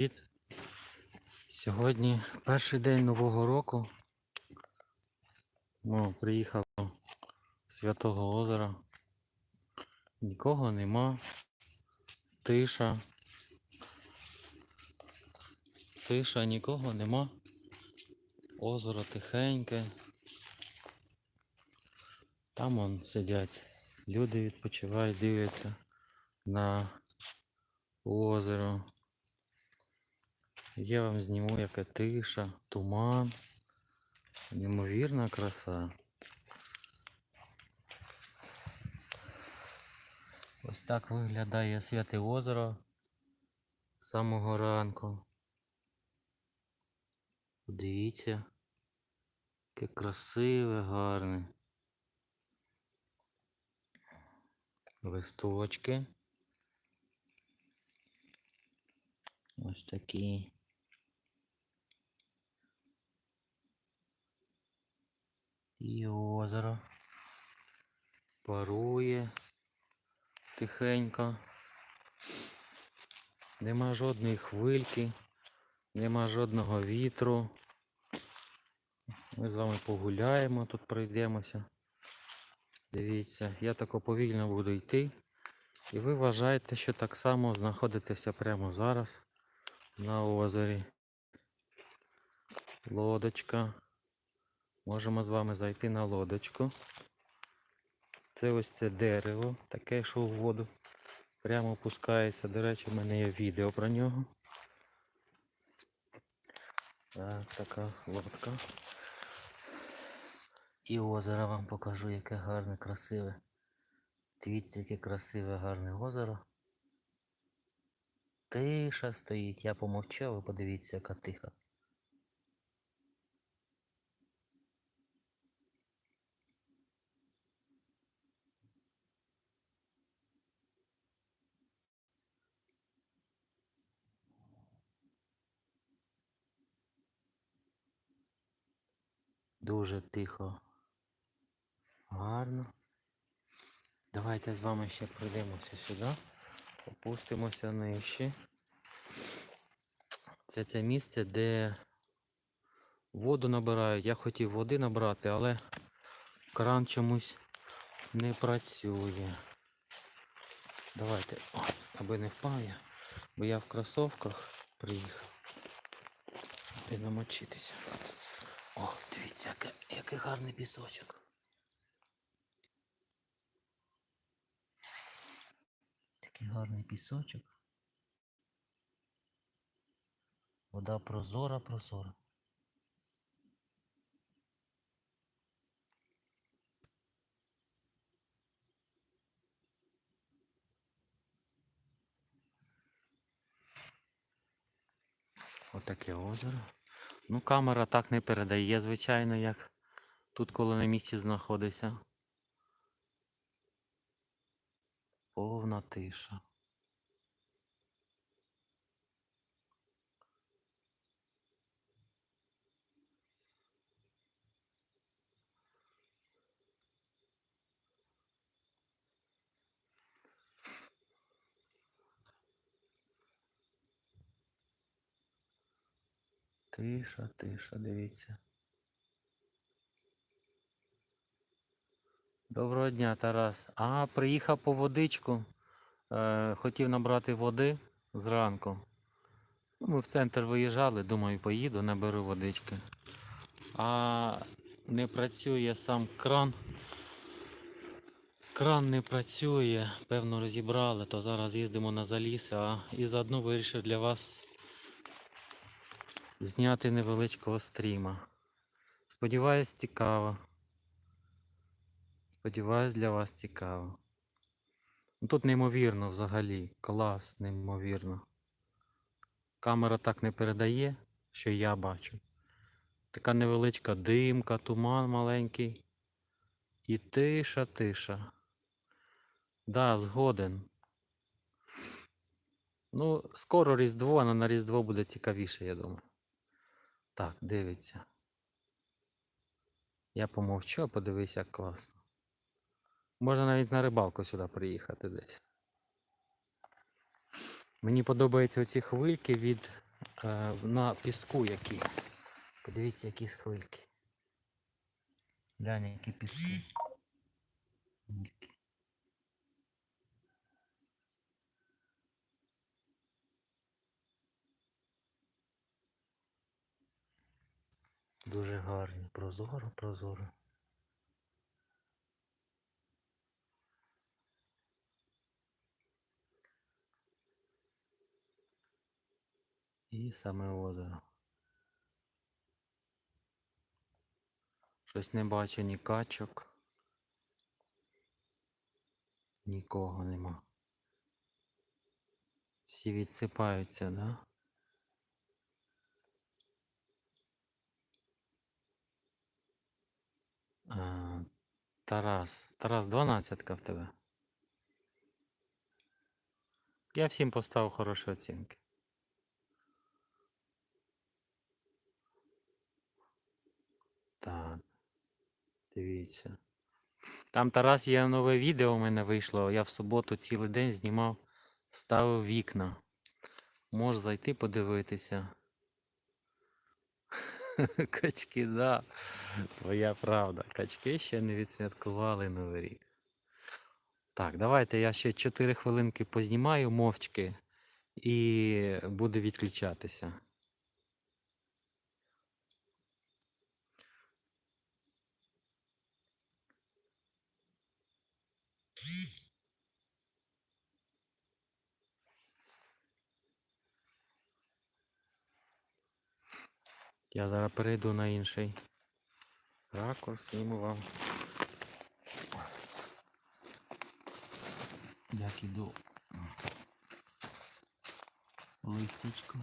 Привіт! Сьогодні перший день Нового року. О, приїхав до Святого озера. Нікого нема. Тиша. Тиша, нікого нема. Озеро тихеньке. Там он сидять. Люди відпочивають, дивляться на озеро. Я вам зніму, яка тиша, туман. Неймовірна краса. Ось так виглядає святе озеро з самого ранку. Подивіться, яке красиве, гарне. Листочки. Ось такі. І озеро парує тихенько. Нема жодної хвильки, нема жодного вітру. Ми з вами погуляємо, тут пройдемося. Дивіться, я тако повільно буду йти. І ви вважаєте, що так само знаходитеся прямо зараз на озері. Лодочка. Можемо з вами зайти на лодочку. Це ось це дерево, таке, що в воду прямо опускається. До речі, в мене є відео про нього. Так, така лодка. І озеро вам покажу, яке гарне, красиве. Дивіться, яке красиве, гарне озеро. Тиша стоїть, я помовчав, ви подивіться, яка тиха. Дуже тихо. Гарно. Давайте з вами ще пройдемося сюди. Опустимося нижче. Це це місце, де воду набирають. Я хотів води набрати, але кран чомусь не працює. Давайте, О, аби не впав я, бо я в кросовках приїхав. І намочитися. О, дивіться, який, який гарний пісочок. Такий гарний пісочок. Вода прозора, прозора. Отаке озеро. Ну, камера так не передає, звичайно, як тут, коли на місці знаходиться. Повна тиша. Тиша, тиша, дивіться. Доброго дня, Тарас. А, приїхав по водичку. Е, хотів набрати води зранку. Ну, Ми в центр виїжджали, думаю, поїду, наберу водички. А не працює сам кран. Кран не працює, певно розібрали, то зараз їздимо на заліз, а і заодно вирішив для вас зняти невеличкого стріма. Сподіваюсь, цікаво. Сподіваюсь, для вас цікаво. Ну, Тут неймовірно взагалі. Клас, неймовірно. Камера так не передає, що я бачу. Така невеличка димка, туман маленький. І тиша, тиша. Да, згоден. Ну, скоро Різдво, але на Різдво буде цікавіше, я думаю. Так, дивиться. Я помовчу, а подивись, як класно. Можна навіть на рибалку сюди приїхати десь. Мені подобаються оці хвильки від е, на піску які. Подивіться, які хвильки. Глянь, які піски. Дуже гарні. Прозоро, прозоро. І саме озеро. Щось не бачу ні качок. Нікого нема. Всі відсипаються, да? Тарас. Тарас, дванадцятка в тебе. Я всім поставив хороші оцінки. Так. Дивіться. Там Тарас є нове відео у мене вийшло. Я в суботу цілий день знімав, ставив вікна. Можеш зайти подивитися. Качки, да. Твоя правда. Качки ще не відсвяткували Новий рік. Так, давайте я ще 4 хвилинки познімаю мовчки і буду відключатися. Я зараз перейду на інший ракурс, зніму вам. Як іду листочку.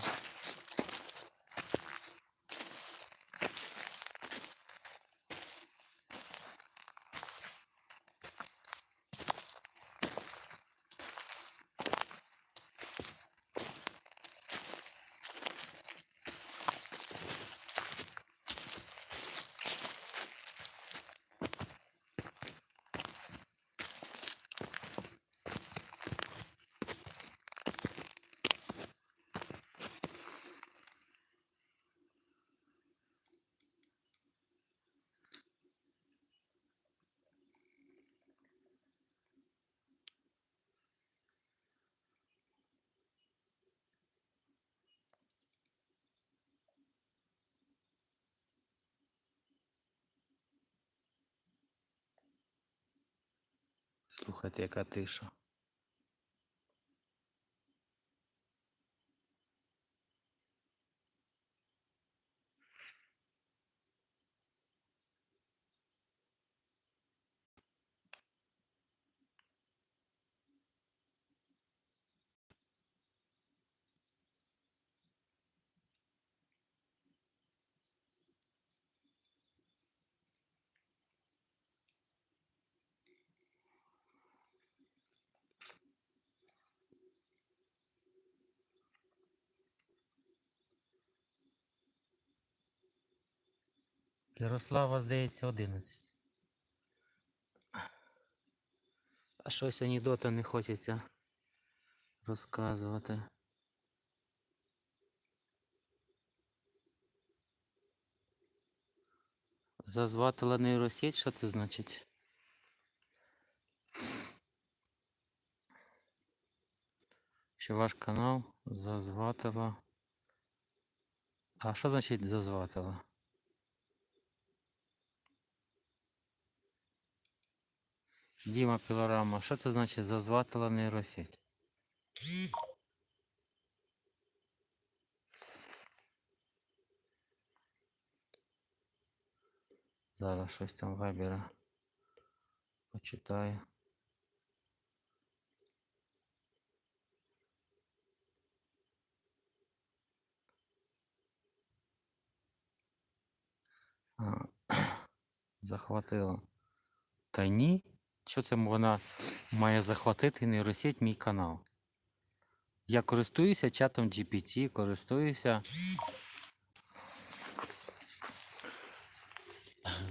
Слухайте, яка тиша. Ярослава, здається, 11. А щось анекдота не хочеться розказувати. Зазватила нейросеть, що це значить? Що ваш канал зазватила. А що значить зазватила? Діма Пілорама, що це значить зазватила нейросеть? Зараз щось там вибіра. Почитаю. А, захватила. Та ні. Що це вона має захватити не нейросеть мій канал? Я користуюся чатом GPT, користуюся.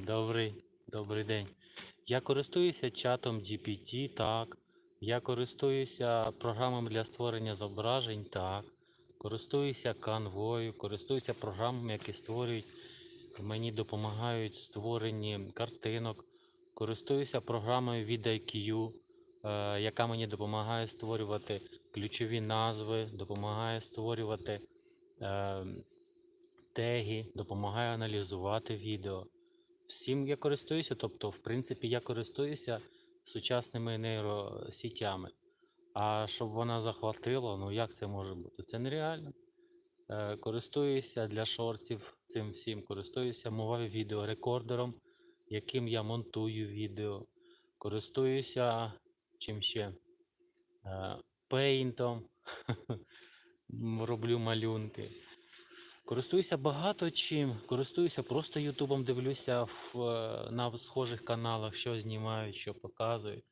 Добрий, добрий день. Я користуюся чатом GPT, так. Я користуюся програмами для створення зображень, так. користуюся канвою, користуюся програмами, які створюють, мені допомагають в створенні картинок. Користуюся програмою від IQ, е, яка мені допомагає створювати ключові назви, допомагає створювати е, теги, допомагає аналізувати відео. Всім я користуюся, тобто, в принципі, я користуюся сучасними нейросітями. А щоб вона захватила, ну як це може бути? Це нереально. Е, користуюся для шортів цим всім, користуюся мовою відеорекордером, яким я монтую відео. Користуюся чим ще? Е, пейнтом. Роблю малюнки. Користуюся багато чим. Користуюся просто Ютубом, дивлюся в, е, на схожих каналах, що знімають, що показують.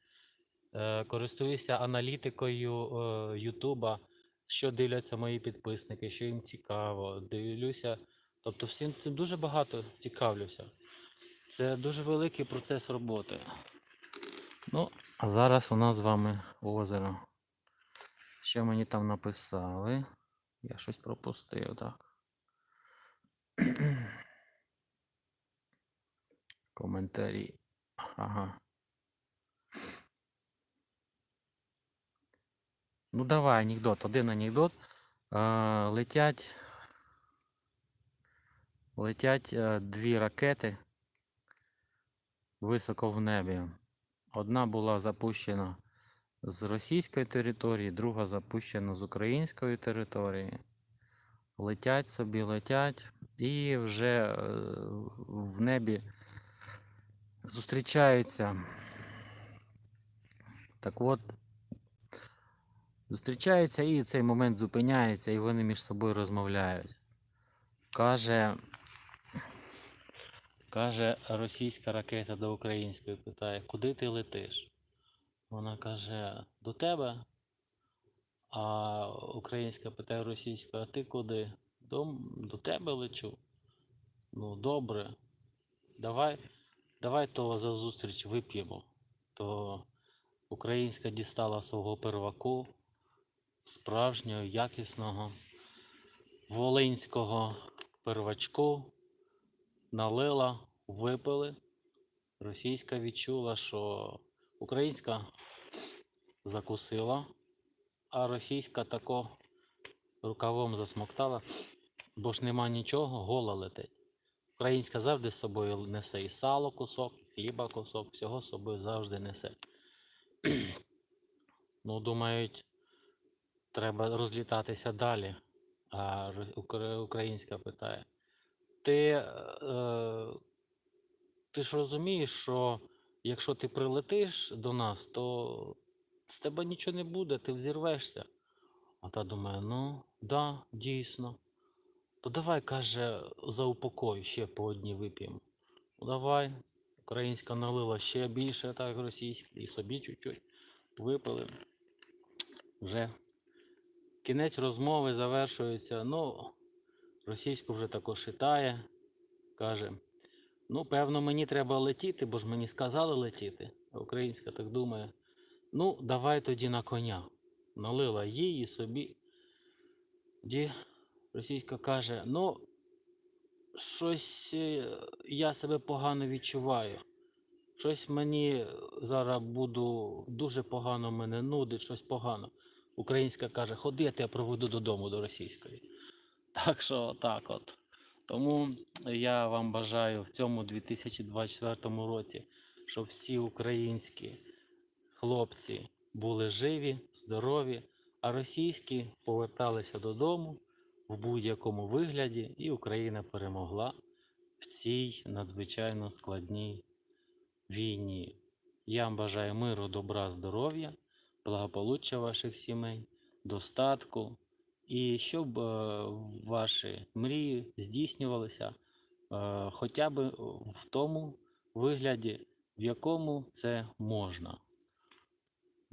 Е, Користуюся аналітикою Ютуба, що дивляться мої підписники, що їм цікаво. Дивлюся. Тобто всім цим дуже багато цікавлюся. Це дуже великий процес роботи. Ну, а зараз у нас з вами озеро. Що мені там написали? Я щось пропустив, так. Коментарі. Ага. Ну давай анекдот. Один анекдот. Е, летять. Летять е, дві ракети високо в небі. Одна була запущена з російської території, друга запущена з української території. Летять собі, летять, і вже е, в небі зустрічаються. Так от, зустрічаються і цей момент зупиняються, і вони між собою розмовляють. Каже, каже російська ракета до української, питає, куди ти летиш? Вона каже, до тебе. А українська питає російська, а ти куди? До, до тебе лечу. Ну, добре. Давай, давай то за зустріч вип'ємо. То українська дістала свого перваку, справжнього, якісного, волинського первачку, налила, випили. Російська відчула, що українська закусила, а російська тако рукавом засмоктала, бо ж нема нічого, гола летить. Українська завжди з собою несе і сало кусок, хліба кусок, всього з собою завжди несе. ну, думають, треба розлітатися далі. А українська питає. Ти, е, ти ж розумієш, що якщо ти прилетиш до нас, то з тебе нічого не буде, ти взірвешся. А та думає, ну, да, дійсно. То давай, каже, за упокой ще по одній вип'ємо. Ну давай. Українська налила ще більше, так російська, і собі чуть-чуть випили. Вже кінець розмови завершується. Ну, російську вже також читає. Каже, ну, певно, мені треба летіти, бо ж мені сказали летіти. А українська так думає. Ну, давай тоді на коня. Налила їй і собі. Ді російська каже, ну, щось е, я себе погано відчуваю. Щось мені зараз буду дуже погано мене нудить, щось погано. Українська каже, ходи, я тебе проведу додому до російської. Так що так от. Тому я вам бажаю в цьому 2024 році, щоб всі українські хлопці були живі, здорові, а російські поверталися додому в будь-якому вигляді, і Україна перемогла в цій надзвичайно складній війні. Я вам бажаю миру, добра, здоров'я, благополуччя ваших сімей, достатку і щоб е, ваші мрії здійснювалися е, хоча б в тому вигляді, в якому це можна.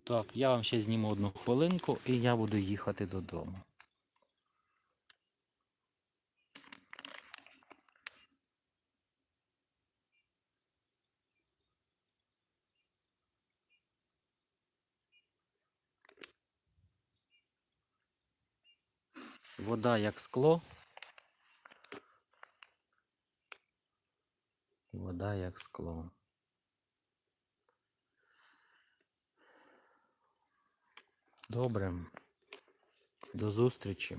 Так, я вам ще зніму одну хвилинку і я буду їхати додому. Вода як скло. Вода як скло. Добре. До зустрічі.